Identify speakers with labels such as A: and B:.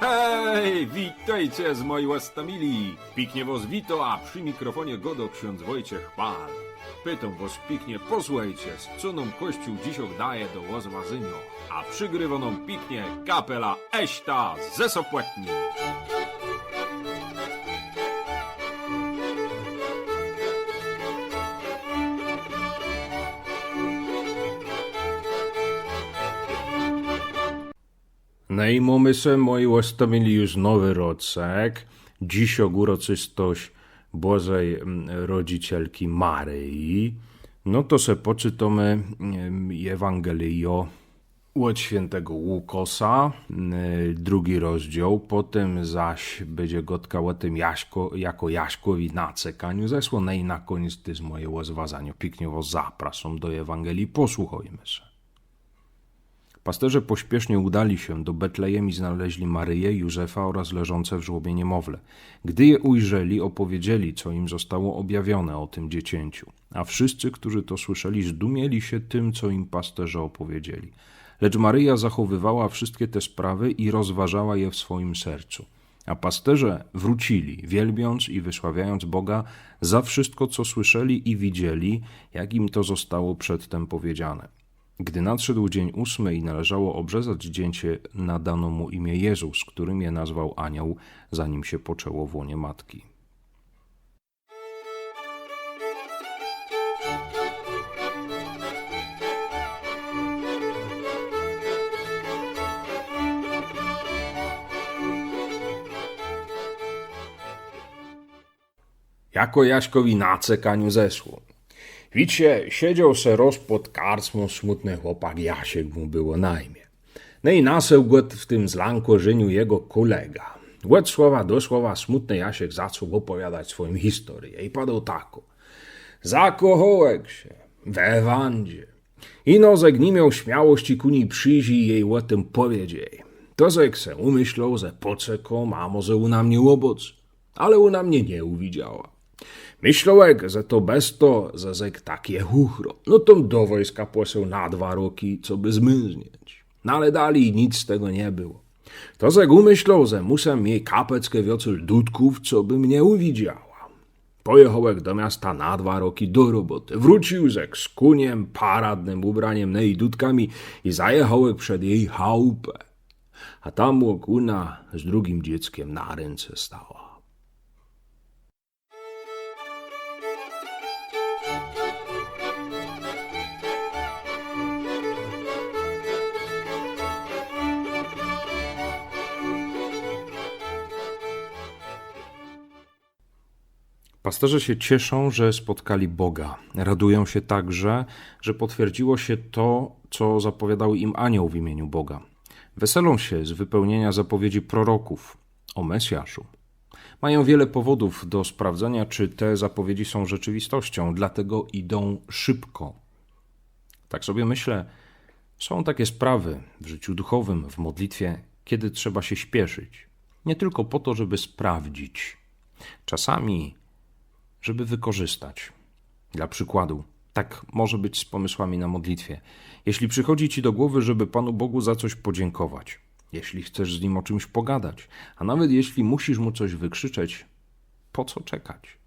A: Hej, witajcie z mojej łastamili. Piknie was wito, a przy mikrofonie godo ksiądz Wojciech Pal. Pytam was piknie, posłuchajcie, co nam Kościół dziś daje do łozmazynia. A przygrywa nam piknie kapela Eśta ze Sopłetni. No i mamy se, moi łastamili, już nowy rocek. Dziś uroczystość Bożej mm, Rodzicielki Maryi. No to se poczytamy mm, Ewangelio od świętego Łukosa, y, drugi rozdział, potem zaś będzie gotka o tym Jaśko, jako Jaśkowi na cekaniu zesło, no i na koniec ty z mojego zwazania pięknie was zapraszam do Ewangelii, posłuchajmy się. Pasterze pośpiesznie udali się do Betlejem i znaleźli Maryję, Józefa oraz leżące w żłobie niemowlę. Gdy je ujrzeli, opowiedzieli, co im zostało objawione o tym dziecięciu. A wszyscy, którzy to słyszeli, zdumieli się tym, co im pasterze opowiedzieli. Lecz Maryja zachowywała wszystkie te sprawy i rozważała je w swoim sercu. A pasterze wrócili, wielbiąc i wysławiając Boga za wszystko, co słyszeli i widzieli, jak im to zostało przedtem powiedziane. Gdy nadszedł dzień ósmy i należało obrzezać dziecię, nadano mu imię Jezus, którym je nazwał anioł, zanim się poczęło w łonie matki. Jako Jaśkowi na cekaniu zeszło. Widzicie, siedział se roz pod karczmą smutny chłopak Jasiek mu było na imię. No i naseł go w tym zlanku żynił jego kolega. Od słowa do słowa smutny Jasiek zaczął opowiadać swoją historię i padał tako. Zakochałek się w Ewandzie. I nozek nie miał śmiałości ku niej przyjść i jej o tym powiedzieć. To zek se umyślał, że poczekał, a może u mnie łoboc, ale u mnie nie uwidziała. Myślałek, że to bez to, że zek takie chuchro. No to do wojska poseł na dwa roki, co by zmyznieć. No ale dalej nic z tego nie było. To zek umyślał, że muszę mieć kapeckę wiocel dudków, co by mnie uwidziała. Pojechałek do miasta na dwa roki do roboty. Wrócił zek z kuniem, paradnym ubraniem, no i dudkami i zajechałek przed jej chałupę. A tam łokuna z drugim dzieckiem na ręce stała. Pasterze się cieszą, że spotkali Boga. Radują się także, że potwierdziło się to, co zapowiadał im anioł w imieniu Boga. Weselą się z wypełnienia zapowiedzi proroków o Mesjaszu. Mają wiele powodów do sprawdzenia, czy te zapowiedzi są rzeczywistością, dlatego idą szybko. Tak sobie myślę, są takie sprawy w życiu duchowym, w modlitwie, kiedy trzeba się śpieszyć. Nie tylko po to, żeby sprawdzić. Czasami żeby wykorzystać. Dla przykładu, tak może być z pomysłami na modlitwie. Jeśli przychodzi ci do głowy, żeby Panu Bogu za coś podziękować, jeśli chcesz z nim o czymś pogadać, a nawet jeśli musisz mu coś wykrzyczeć, po co czekać?